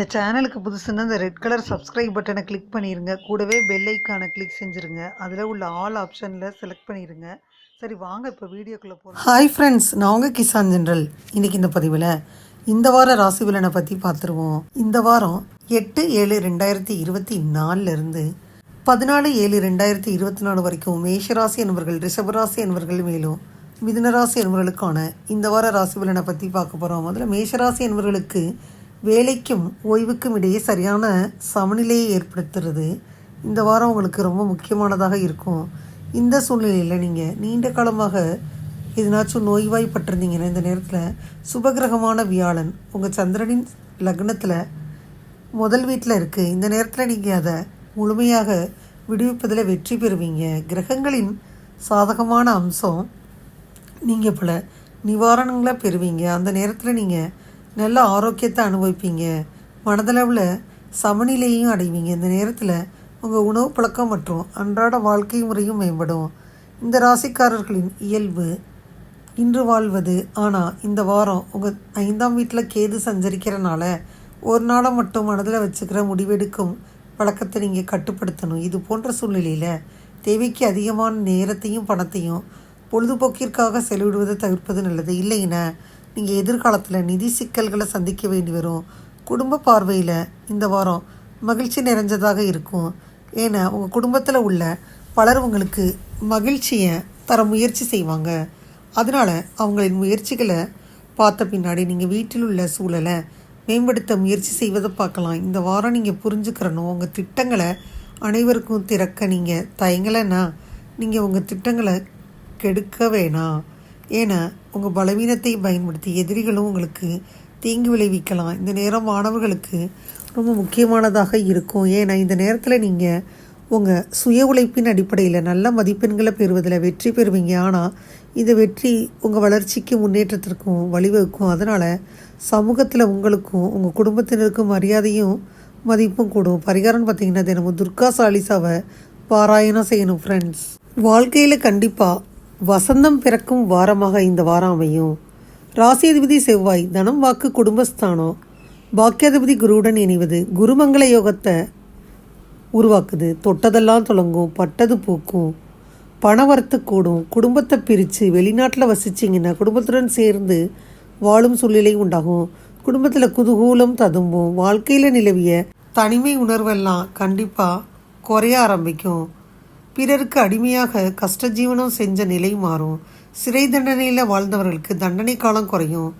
இந்த சேனலுக்கு புதுசுன்னா இந்த ரெட் கலர் சப்ஸ்கிரைப் பட்டனை கிளிக் பண்ணிடுங்க கூடவே பெல் ஐக்கானை கிளிக் செஞ்சுருங்க. அதில் உள்ள ஆல் ஆப்ஷனில் செலக்ட் பண்ணிடுங்க சரி வாங்க இப்போ வீடியோக்குள்ளே போகலாம் ஹாய் ஃப்ரெண்ட்ஸ் நான் உங்கள் கிசான் ஜென்ரல் இன்றைக்கி இந்த பதிவில் இந்த வார ராசி பலனை பற்றி பார்த்துருவோம். இந்த வாரம் எட்டு ஏழு ரெண்டாயிரத்தி இருபத்தி நாலுலேருந்து பதினாலு ஏழு ரெண்டாயிரத்தி இருபத்தி நாலு வரைக்கும் மேஷராசி என்பவர்கள் ரிஷபராசி என்பவர்கள் மேலும் மிதுனராசி என்பவர்களுக்கான இந்த வார ராசி பலனை பற்றி பார்க்க போகிறோம் முதல்ல மேஷராசி என்பவர்களுக்கு வேலைக்கும் ஓய்வுக்கும் இடையே சரியான சமநிலையை ஏற்படுத்துறது இந்த வாரம் உங்களுக்கு ரொம்ப முக்கியமானதாக இருக்கும். இந்த சூழ்நிலையில் நீங்கள் நீண்ட காலமாக எதனாச்சும் நோய்வாய்ப்பட்டிருந்தீங்கன்னா இந்த நேரத்தில் சுபகிரகமான வியாழன் உங்கள் சந்திரனின் லக்னத்தில் முதல் வீட்டில் இருக்குது இந்த நேரத்தில் நீங்கள் அதை முழுமையாக விடுவிப்பதில் வெற்றி பெறுவீங்க. கிரகங்களின் சாதகமான அம்சம் நீங்கள் பல நிவாரணங்களை பெறுவீங்க. அந்த நேரத்தில் நீங்கள் நல்ல ஆரோக்கியத்தை அனுபவிப்பீங்க. மனதளவில் சமநிலையையும் அடைவீங்க. இந்த நேரத்தில் உங்கள் உணவு பழக்கம் மற்றும் அன்றாட வாழ்க்கை முறையும் மேம்படும். இந்த ராசிக்காரர்களின் இயல்பு இன்று வாழ்வது. ஆனால் இந்த வாரம் உங்கள் ஐந்தாம் வீட்டில் கேது சஞ்சரிக்கிறனால ஒரு நாளை மட்டும் மனதில் வச்சுக்கிற முடிவெடுக்கும் பழக்கத்தை நீங்கள் கட்டுப்படுத்தணும். இது போன்ற சூழ்நிலையில் தேவைக்கு அதிகமான நேரத்தையும் பணத்தையும் பொழுதுபோக்கிற்காக செலவிடுவதை தவிர்ப்பது நல்லது. இல்லைன்னா நீங்கள் எதிர்காலத்தில் நிதி சிக்கல்களை சந்திக்க வேண்டி வரும். குடும்ப பார்வையில் இந்த வாரம் மகிழ்ச்சி நிறைஞ்சதாக இருக்கும். ஏன்னா உங்கள் குடும்பத்தில் உள்ள பலர் உங்களுக்கு மகிழ்ச்சியை தர முயற்சி செய்வாங்க. அதனால் அவங்களின் முயற்சிகளை பார்த்த பின்னாடி நீங்கள் வீட்டில் உள்ள சூழலை மேம்படுத்த முயற்சி செய்வதை பார்க்கலாம். இந்த வாரம் நீங்கள் புரிஞ்சுக்கிறணும். உங்கள் திட்டங்களை அனைவருக்கும் திறக்க நீங்கள் தயங்கலைன்னா நீங்கள் உங்கள் திட்டங்களை கெடுக்க வேணாம். ஏன்னா உங்கள் பலவீனத்தை பயன்படுத்தி எதிரிகளும் உங்களுக்கு தீங்கு விளைவிக்கலாம். இந்த நேரம் மாணவர்களுக்கு ரொம்ப முக்கியமானதாக இருக்கும். ஏன்னா இந்த நேரத்தில் நீங்கள் உங்கள் சுய உழைப்பின் அடிப்படையில் நல்ல மதிப்பெண்களை பெறுவதில் வெற்றி பெறுவீங்க. ஆனால் இந்த வெற்றி உங்கள் வளர்ச்சிக்கு முன்னேற்றத்திற்கும் வழிவகுக்கும். அதனால் சமூகத்தில் உங்களுக்கும் உங்கள் குடும்பத்தினருக்கும் மரியாதையும் மதிப்பும் கூடும். பரிகாரம்னு பார்த்தீங்கன்னா தினமும் துர்கா சாலிசாவை பாராயணம் செய்யணும் ஃப்ரெண்ட்ஸ் வாழ்க்கையில் கண்டிப்பாக வசந்தம் பிறக்கும் வாரமாக இந்த வாரம் அமையும். ராசியதிபதி செவ்வாய் தனம் வாக்கு குடும்பஸ்தானம். பாக்கியாதிபதி குருவுடன் இணைவது குருமங்கள யோகத்தை உருவாக்குது. தொட்டதெல்லாம் தொடங்கும் பட்டது பூக்கும். பணவரத்து கூடும். குடும்பத்தை பிரித்து வெளிநாட்டில் வசிச்சிங்கன்னா குடும்பத்துடன் சேர்ந்து வாழும் சூழ்நிலை உண்டாகும். குடும்பத்தில் குதூகூலம் ததும்பும். வாழ்க்கையில் நிலவிய தனிமை உணர்வெல்லாம் கண்டிப்பாக குறைய ஆரம்பிக்கும். பிறருக்கு அடிமையாக கஷ்ட ஜீவனம் செஞ்ச நிலை மாறும். சிறை தண்டனையில் வாழ்ந்தவர்களுக்கு தண்டனை காலம் குறையும்.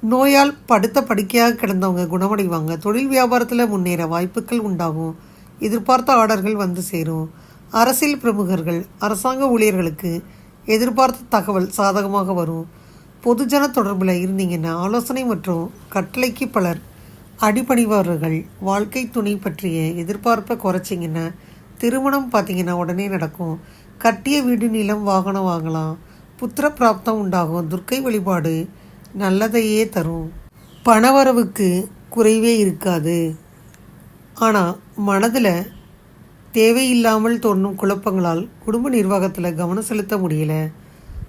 நோயால் படுத்த படுக்கையாக கிடந்தவங்க குணமடைவாங்க. தொழில் வியாபாரத்தில் முன்னேற வாய்ப்புகள் உண்டாகும். எதிர்பார்த்த ஆர்டர்கள் வந்து சேரும். அரசியல் பிரமுகர்கள் அரசாங்க ஊழியர்களுக்கு எதிர்பார்த்த தகவல் சாதகமாக வரும். பொதுஜன தொடர்பில் இருந்தீங்கன்னா ஆலோசனை மற்றும் கட்டளைக்கு பலர் அடிபணிபவர்கள். வாழ்க்கை துணை பற்றிய எதிர்பார்ப்பை குறைச்சிங்கன்னா திருமணம் பார்த்தீங்கன்னா உடனே நடக்கும். கட்டிய வீடு நிலம் வாகனம் வாங்கலாம். புத்திர பிராப்தம் உண்டாகும். துர்க்கை வழிபாடு நல்லதையே தரும். பணவரவுக்கு குறைவே இருக்காது. ஆனால் மனதில் தேவையில்லாமல் தோன்றும் குழப்பங்களால் குடும்ப நிர்வாகத்தில் கவனம் செலுத்த முடியல.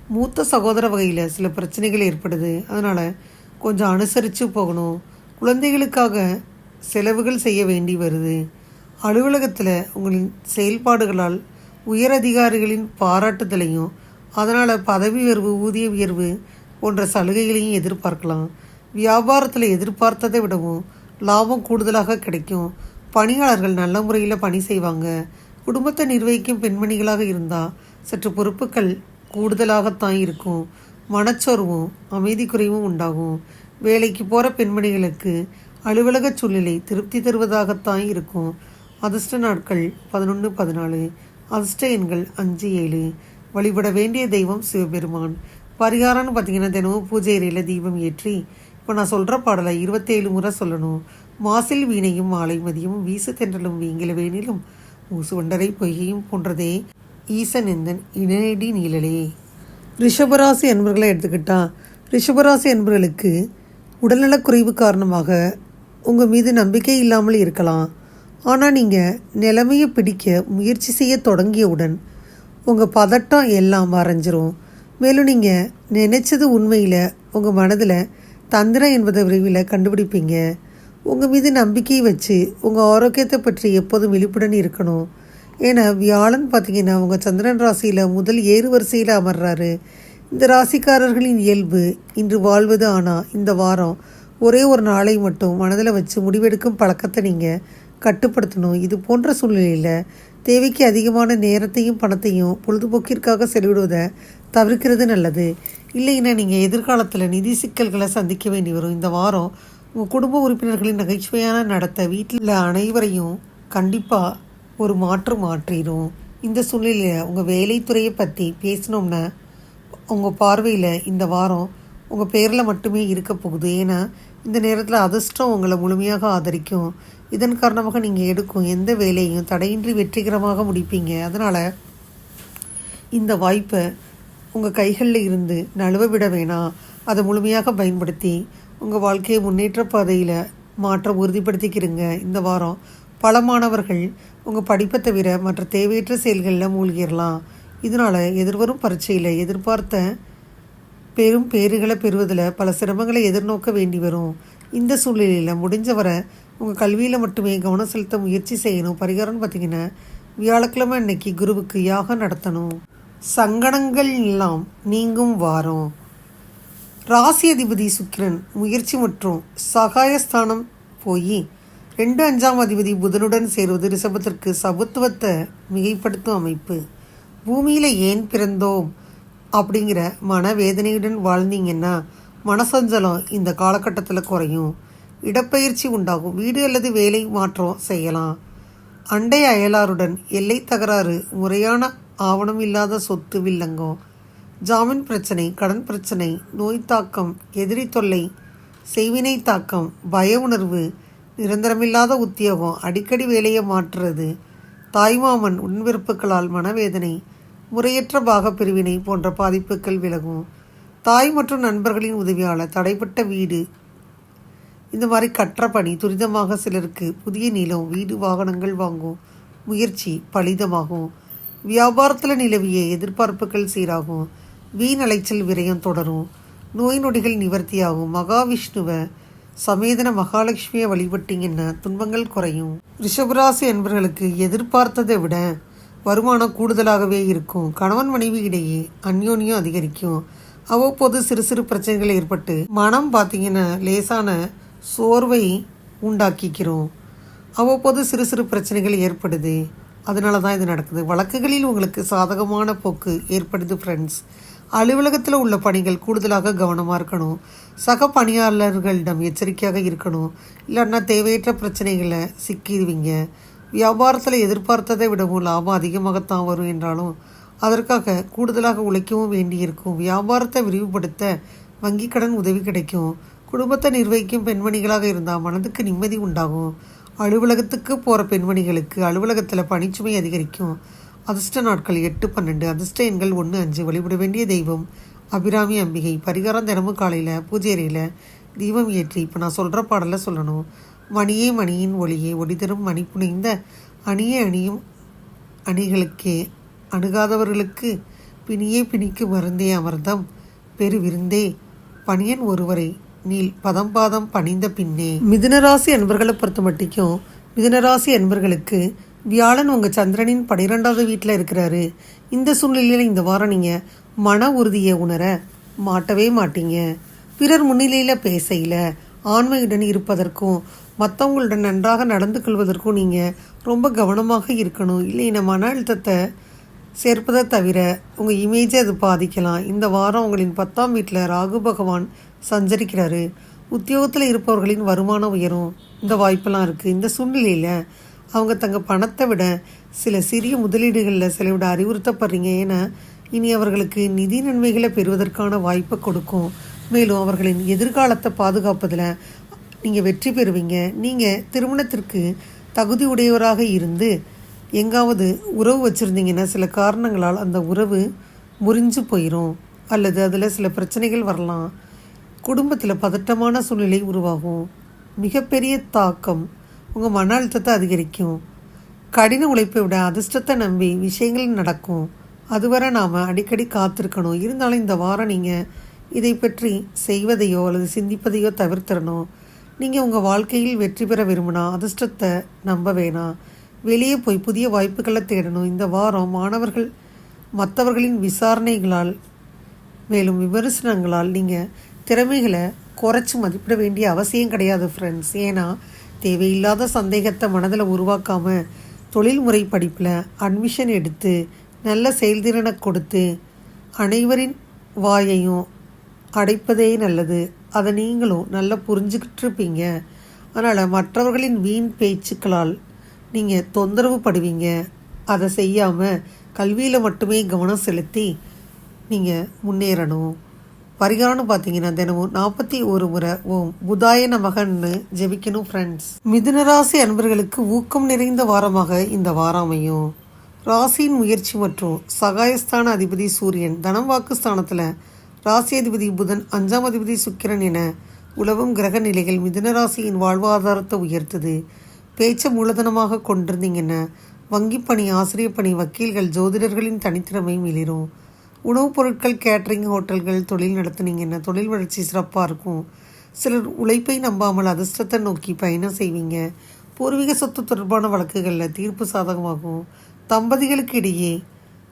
மூத்த சகோதர வகையில் சில பிரச்சனைகள் ஏற்படுது. அதனால் கொஞ்சம் அனுசரித்து போகணும். குழந்தைகளுக்காக செலவுகள் செய்ய வேண்டி வருது. அலுவலகத்தில் உங்களின் செயல்பாடுகளால் உயர் அதிகாரிகளின் பாராட்டுதலையும் அதனால் பதவி உயர்வு ஊதிய உயர்வு போன்ற சலுகைகளையும் எதிர்பார்க்கலாம். வியாபாரத்தில் எதிர்பார்த்ததை விடவும் லாபம் கூடுதலாக கிடைக்கும். பணியாளர்கள் நல்ல முறையில் பணி செய்வாங்க. குடும்பத்தை நிர்வகிக்கும் பெண்மணிகளாக இருந்தால் சற்று பொறுப்புகள் கூடுதலாகத்தான் இருக்கும். மனச்சோர்வும் அமைதி குறைவும் உண்டாகும். வேலைக்கு போகிற பெண்மணிகளுக்கு அலுவலக சூழ்நிலை திருப்தி தருவதாகத்தான் இருக்கும். அதிர்ஷ்ட நாட்கள் பதினொன்று பதினாலு. அதிர்ஷ்ட எண்கள் அஞ்சு ஏழு. வழிபட வேண்டிய தெய்வம் சிவபெருமான். பரிகாரம்னு பார்த்தீங்கன்னா தினமும் பூஜை அறையில் தீபம் ஏற்றி இப்போ நான் சொல்கிற பாடலை இருபத்தேழு முறை சொல்லணும். மாசில் வீணையும் மாலை மதியமும் வீசு தென்றலும் வீங்கில வேணிலும் மூசு வண்டரை பொய்கையும் போன்றதே. ஈசன் எந்தன் இணையடி நீழலே. ரிஷபராசி என்பர்களை எடுத்துக்கிட்டா ரிஷபராசி என்பவர்களுக்கு உடல்நலக்குறைவு காரணமாக உங்கள் மீது நம்பிக்கை இல்லாமல் இருக்கலாம். ஆனால் நீங்கள் நிலைமையை பிடிக்க முயற்சி செய்ய தொடங்கியவுடன் உங்கள் பதட்டம் எல்லாம் மறைஞ்சிரும் மேலும் நீங்கள் நினைச்சது உண்மையில் உங்கள் மனதில் தந்திரம் என்பதை விரைவில் கண்டுபிடிப்பீங்க. உங்கள் மீது நம்பிக்கை வச்சு உங்கள் ஆரோக்கியத்தை பற்றி எப்போதும் விழிப்புடன் இருக்கணும். ஏன்னா வியாழன் பார்த்தீங்கன்னா உங்கள் சந்திரன் ராசியில் முதல் ஏறு வரிசையில் அமர்றாரு. இந்த ராசிக்காரர்களின் இயல்பு இன்று வாழ்வது ஆனால் இந்த வாரம் ஒரே ஒரு நாளை மட்டும் மனதில் வச்சு முடிவெடுக்கும் பழக்கத்தை நீங்கள் கட்டுப்படுத்தணும். இது போன்ற சூழ்நிலையில் தேவைக்கு அதிகமான நேரத்தையும் பணத்தையும் பொழுதுபோக்கிற்காக செலவிடுவதை தவிர்க்கிறது நல்லது. இல்லைன்னா நீங்கள் எதிர்காலத்தில் நிதி சிக்கல்களை சந்திக்க வேண்டி வரும். இந்த வாரம் உங்கள் குடும்ப உறுப்பினர்களின் நகைச்சுவையான நடத்த வீட்டில் அனைவரையும் கண்டிப்பாக ஒரு மாற்று மாற்றிடும். இந்த சூழ்நிலையில் உங்கள் வேலைத்துறையை பற்றி பேசினோம்னா உங்கள் பார்வையில் இந்த வாரம் உங்கள் பேரில் மட்டுமே இருக்க போகுது. ஏன்னா இந்த நேரத்தில் அதிர்ஷ்டம் உங்களை முழுமையாக ஆதரிக்கும். இதன் காரணமாக நீங்கள் எடுக்கும் எந்த வேலையும் தடையின்றி வெற்றிகரமாக முடிப்பீங்க. அதனால் இந்த வாய்ப்பை உங்கள் கைகளில் இருந்து நழுவ விட வேணாம். அதை முழுமையாக பயன்படுத்தி உங்கள் வாழ்க்கையை முன்னேற்ற பாதையில் மாற்றம் உறுதிப்படுத்திக்கிறீங்க. இந்த வாரம் பல மாணவர்கள் உங்கள் படிப்பை தவிர மற்ற தேவையற்ற செயல்களில் மூழ்கிடலாம் இதனால் எதிர்வரும் பரீட்சையில் எதிர்பார்த்த பெரும் பேறுகளை பெறுவதில் பல சிரமங்களை எதிர்நோக்க வேண்டி வரும். இந்த சூழ்நிலையில் முடிஞ்ச வரை உங்கள் கல்வியில் மட்டுமே கவனம் செலுத்த முயற்சி செய்யணும். பரிகாரம்னு பார்த்தீங்கன்னா வியாழக்கிழமை அன்னைக்கு குருவுக்கு யாகம் நடத்தணும். சங்கடங்கள் எல்லாம் நீங்கும் வாரம். ராசி அதிபதி சுக்கிரன் முயற்சி மற்றும் சகாயஸ்தானம் போய் ரெண்டு அஞ்சாம் அதிபதி புதனுடன் சேருவது ரிஷபத்திற்கு சபத்துவத்தை மிகைப்படுத்தும் அமைப்பு. பூமியில் ஏன் பிறந்தோம்? அப்படிங்கிற மனவேதனையுடன் வாழ்ந்தீங்கன்னா மனசஞ்சலம் இந்த காலகட்டத்தில் குறையும். இடப்பெயர்ச்சி உண்டாகும். வீடு அல்லது வேலை மாற்றம் செய்யலாம். அண்டை அயலாருடன் எல்லை தகராறு முறையான ஆவணம் இல்லாத சொத்து வில்லங்கம் ஜாமீன் பிரச்சனை கடன் பிரச்சனை நோய் தாக்கம் எதிரி தொல்லை செய்வினை தாக்கம் பய உணர்வு நிரந்தரமில்லாத உத்தியோகம் அடிக்கடி வேலையை மாற்றுறது தாய்மாமன் உன்விருப்புகளால் மனவேதனை முறையற்ற பாக பிரிவினை போன்ற பாதிப்புகள் விலகும். தாய் மற்றும் நண்பர்களின் உதவியால் தடைப்பட்ட வீடு. இந்த மாதிரி கற்ற பணி துரிதமாக சிலருக்கு புதிய நிலம் வீடு வாகனங்கள் வாங்கும் முயற்சி பலிதமாகும். வியாபாரத்தில் நிலவிய எதிர்பார்ப்புகள் சீராகும். வீண் அலைச்சல் விரயம் தொடரும். நோய் நொடிகள் நிவர்த்தியாகும். மகாவிஷ்ணுவை சமேதன மகாலட்சுமியை வழிபட்டீங்கன்னா துன்பங்கள் குறையும். ரிஷபராசி என்பவர்களுக்கு எதிர்பார்த்ததை விட வருமானம் கூடுதலாகவே இருக்கும். கணவன் மனைவி இடையே அந்யோன்யம் அதிகரிக்கும். அவ்வப்போது சிறு சிறு பிரச்சனைகள் ஏற்பட்டு மனம் பார்த்தீங்கன்னா லேசான சோர்வை உண்டாக்கிக்கிறோம். அவ்வப்போது சிறு சிறு பிரச்சனைகள் ஏற்படுது. அதனால தான் இது நடக்குது. வழக்குகளில் உங்களுக்கு சாதகமான போக்கு ஏற்படுது ஃப்ரெண்ட்ஸ் அலுவலகத்தில் உள்ள பணிகள் கூடுதலாக கவனமாக இருக்கணும். சக பணியாளர்களிடம் எச்சரிக்கையாக இருக்கணும். இல்லைன்னா தேவையற்ற பிரச்சனைகளை சிக்கிடுவீங்க. வியாபாரத்தில் எதிர்பார்த்ததை விடவும் லாபம் அதிகமாகத்தான் வரும் என்றாலும் அதற்காக கூடுதலாக உழைக்கவும் வேண்டியிருக்கும். வியாபாரத்தை விரிவுபடுத்த வங்கி கடன் உதவி கிடைக்கும். குடும்பத்தை நிர்வகிக்கும் பெண்மணிகளாக இருந்தால் மனதுக்கு நிம்மதி உண்டாகும். அலுவலகத்துக்கு போகிற பெண்மணிகளுக்கு அலுவலகத்தில் பணிச்சுமை அதிகரிக்கும். அதிர்ஷ்ட நாட்கள் எட்டு பன்னெண்டு அதிர்ஷ்ட எண்கள் ஒன்று அஞ்சு. வழிபட வேண்டிய தெய்வம் அபிராமி அம்பிகை. பரிகாரம் தினமும் காலையில் பூஜை அறையில் தீபம் ஏற்றி இப்போ நான் சொல்கிற பாடலை சொல்லணும். மணியே மணியின் ஒளியே ஒளி தரும் மணி புனைந்த அணியே அணியும் அணிகளுக்கே அணுகாதவர்களுக்கு பிணியே பிணிக்கு மருந்தே அமர்தம் பெரு விருந்தே பணியன் ஒருவரை நீல் பதம் பாதம் பணிந்த பின்னே. மிதுனராசி அன்பர்களை பொறுத்த மட்டிக்கும் மிதுனராசி அன்பர்களுக்கு வியாழன் உங்கள் சந்திரனின் பனிரெண்டாவது வீட்டில் இருக்கிறாரு. இந்த சூழ்நிலையில் இந்த வாரம் நீங்கள் மன உறுதியை உணர மாட்டவே மாட்டீங்க. பிறர் முன்னிலையில் பேசையில் ஆண்மையுடன் இருப்பதற்கும் மற்றவங்களுடன் நன்றாக நடந்து கொள்வதற்கும் நீங்கள் ரொம்ப கவனமாக இருக்கணும். இல்லைன்னா மன அழுத்தத்தை சேர்ப்பதை தவிர உங்கள் இமேஜை அது பாதிக்கலாம். இந்த வாரம் உங்களின் பத்தாம் வீட்டில் ராகு பகவான் சஞ்சரிக்கிறாரு. உத்தியோகத்தில் இருப்பவர்களின் வருமானம் உயரும். இந்த வாய்ப்பெல்லாம் இருக்குது இந்த சூழ்நிலையில் அவங்க தங்கள் பணத்தை விட சில சிறிய முதலீடுகளில் செலவிட அறிவுறுத்தப்படுறீங்க. ஏன்னா இனி அவர்களுக்கு நிதி நன்மைகளை பெறுவதற்கான வாய்ப்பை கொடுக்கும். மேலும் அவர்களின் எதிர்காலத்தை பாதுகாப்பதில் நீங்கள் வெற்றி பெறுவீங்க. நீங்கள் திருமணத்திற்கு தகுதி உடையவராக இருந்து எங்காவது உறவு வச்சுருந்தீங்கன்னா சில காரணங்களால் அந்த உறவு முறிஞ்சு போயிடும் அல்லது அதில் சில பிரச்சனைகள் வரலாம். குடும்பத்தில் பதட்டமான சூழ்நிலை உருவாகும். மிகப்பெரிய தாக்கம் உங்கள் மன அழுத்தத்தை அதிகரிக்கும். கடின உழைப்பை விட அதிர்ஷ்டத்தை நம்பி விஷயங்கள் நடக்கும். அதுவரை நாம் அடிக்கடி காத்திருக்கணும். இருந்தாலும் இந்த வாரம் நீங்கள் இதை பற்றி செய்வதையோ அல்லது சிந்திப்பதையோ தவிர்த்திடணும். நீங்கள் உங்கள் வாழ்க்கையில் வெற்றி பெற விரும்பினா அதிர்ஷ்டத்தை நம்ப வேணாம். வெளியே போய் புதிய வாய்ப்புகளை தேடணும். இந்த வாரம் மாணவர்கள் மற்றவர்களின் விசாரணைகளால் மேலும் விமர்சனங்களால் நீங்கள் திறமைகளை குறைச்சி மதிப்பிட வேண்டிய அவசியம் கிடையாது ஃப்ரெண்ட்ஸ் ஏன்னா தேவையில்லாத சந்தேகத்தை மனதில் உருவாக்காமல் தொழில்முறை படிப்பில் அட்மிஷன் எடுத்து நல்ல செயல்திறனை கொடுத்து அனைவரின் வாயையும் அடைப்பதே நல்லது. அதை நீங்களும் நல்லா புரிஞ்சுக்கிட்டு இருப்பீங்க. அதனால் மற்றவர்களின் வீண் பேச்சுக்களால் நீங்கள் தொந்தரவு படுவீங்க. அதை செய்யாமல் கல்வியில் மட்டுமே கவனம் செலுத்தி நீங்கள் முன்னேறணும். பரிகாரம்னு பார்த்தீங்கன்னா தினமும் நாற்பத்தி ஒரு முறை ஓம் புதாய நமகன்னு ஜெபிக்கணும் ஃப்ரெண்ட்ஸ் மிதுனராசி அன்பர்களுக்கு ஊக்கம் நிறைந்த வாரமாக இந்த வாரம் அமையும். ராசியின் முயற்சி மற்றும் சகாயஸ்தான அதிபதி சூரியன் தனம் வாக்கு ஸ்தானத்தில் ராசி அதிபதி புதன் அஞ்சாம் அதிபதி சுக்கிரன் என உலவும் கிரக நிலைகள் மிதுன ராசியின் வாழ்வாதாரத்தை உயர்த்துது. பேச்சை மூலதனமாக கொண்டிருந்தீங்கன்னா? வங்கிப் பணி ஆசிரியர் பணி வக்கீல்கள் ஜோதிடர்களின் தனித்திறமை மிளிரும் உணவுப் பொருட்கள் கேட்ரிங் ஹோட்டல்கள் தொழில் நடத்துனீங்கன்னா? தொழில் வளர்ச்சி சிறப்பாக இருக்கும். சிலர் உழைப்பை நம்பாமல் அதிர்ஷ்டத்தை நோக்கி பயணம் செய்வீங்க. பூர்வீக சொத்து தொடர்பான வழக்குகளில் தீர்ப்பு சாதகமாகும். தம்பதிகளுக்கு இடையே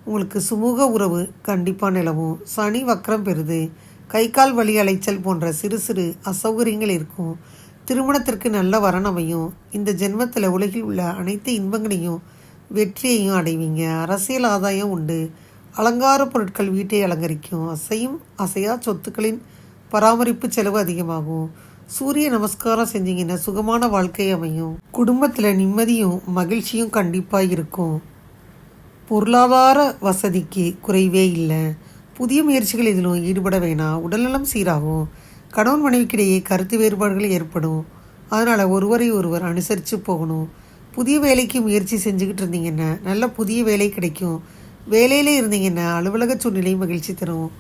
உங்களுக்கு சுமூக உறவு கண்டிப்பாக நிலவும். சனி வக்ரம் பெறுது. கை கால் வலி அலைச்சல் போன்ற சிறு சிறு அசௌகரியங்கள் இருக்கும். திருமணத்திற்கு நல்ல வரன் இந்த ஜென்மத்தில் உலகில் உள்ள அனைத்து இன்பங்களையும் வெற்றியையும் அடைவீங்க. அரசியல் ஆதாயம் உண்டு. அலங்கார பொருட்கள் வீட்டை அலங்கரிக்கும். அசையும் அசையா சொத்துக்களின் பராமரிப்பு செலவு அதிகமாகும். சூரிய நமஸ்காரம் செஞ்சீங்கன்னா சுகமான வாழ்க்கை அமையும். குடும்பத்தில் நிம்மதியும் மகிழ்ச்சியும் கண்டிப்பாக இருக்கும். பொருளாதார வசதிக்கு குறைவே இல்லை. புதிய முயற்சிகள் இதிலும் ஈடுபட வேணாம். உடல்நலம் சீராகும். கணவன் மனைவிக்கிடையே கருத்து வேறுபாடுகள் ஏற்படும். அதனால் ஒருவரை ஒருவர் அனுசரித்து போகணும். புதிய வேலைக்கு முயற்சி செஞ்சுக்கிட்டு இருந்தீங்கன்னா நல்ல புதிய வேலை கிடைக்கும். வேலையில் இருந்தீங்கன்னா அலுவலக சூழ்நிலை மகிழ்ச்சி தரும்.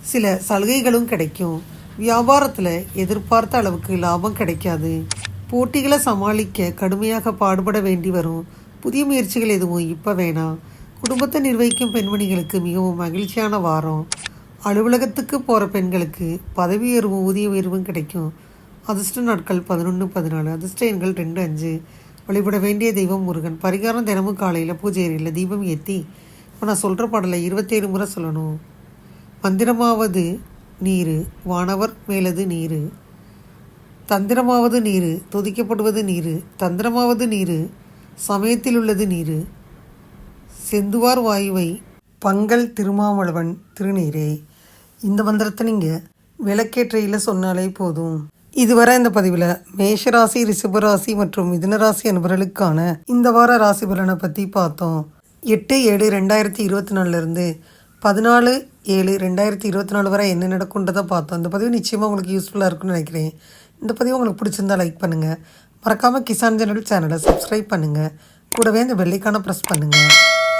சில சலுகைகளும் கிடைக்கும். வியாபாரத்தில் எதிர்பார்த்த அளவுக்கு லாபம் கிடைக்காது. போட்டிகளை சமாளிக்க கடுமையாக பாடுபட வேண்டி வரும். புதிய முயற்சிகள் எதுவும் இப்போ வேணாம். குடும்பத்தை நிர்வகிக்கும் பெண்மணிகளுக்கு மிகவும் மகிழ்ச்சியான வாரம். அலுவலகத்துக்கு போகிற பெண்களுக்கு பதவி உயர்வும் ஊதிய உயர்வும் கிடைக்கும். அதிர்ஷ்ட நாட்கள் பதினொன்று பதினாலு. அதிர்ஷ்ட எண்கள் ரெண்டு அஞ்சு. வழிபட வேண்டிய தெய்வம் முருகன். பரிகாரம் தினமும் காலையில் பூஜை அறையில் தீபம் ஏற்றி இப்போ நான் சொல்கிற பாடலை இருபத்தேழு முறை சொல்லணும். மந்திரமாவது நீர் வானவர் மேலது நீர். தந்திரமாவது நீர் துதிக்கப்படுவது நீர். தந்திரமாவது நீர் சமயத்தில் உள்ளது நீர். செந்துவார் வாயுவை பங்கல் திருமாவளவன் திருநீரே. இந்த மந்திரத்தை நீங்கள் விளக்கேற்றையில் சொன்னாலே போதும். இதுவரை இந்த பதிவில் மேஷராசி ரிஷபராசி மற்றும் மிதுனராசி அன்பர்களுக்கான இந்த வார ராசி பலனை பற்றி பார்த்தோம். எட்டு ஏழு ரெண்டாயிரத்தி இருபத்தி நாலுலேருந்து பதினாலு ஏழு ரெண்டாயிரத்தி இருபத்தி நாலு வரை என்ன நடக்குன்றதை பார்த்தோம். இந்த பதிவு நிச்சயமாக உங்களுக்கு யூஸ்ஃபுல்லாக இருக்கும்னு நினைக்கிறேன். இந்த பதிவு உங்களுக்கு பிடிச்சிருந்தா லைக் பண்ணுங்கள் மறக்காமல் கிசான் ஜெனரல் சேனலை சப்ஸ்கிரைப் பண்ணுங்கள் கூடவே இந்த வெள்ளைக்கான ப்ரெஸ் பண்ணுங்கள்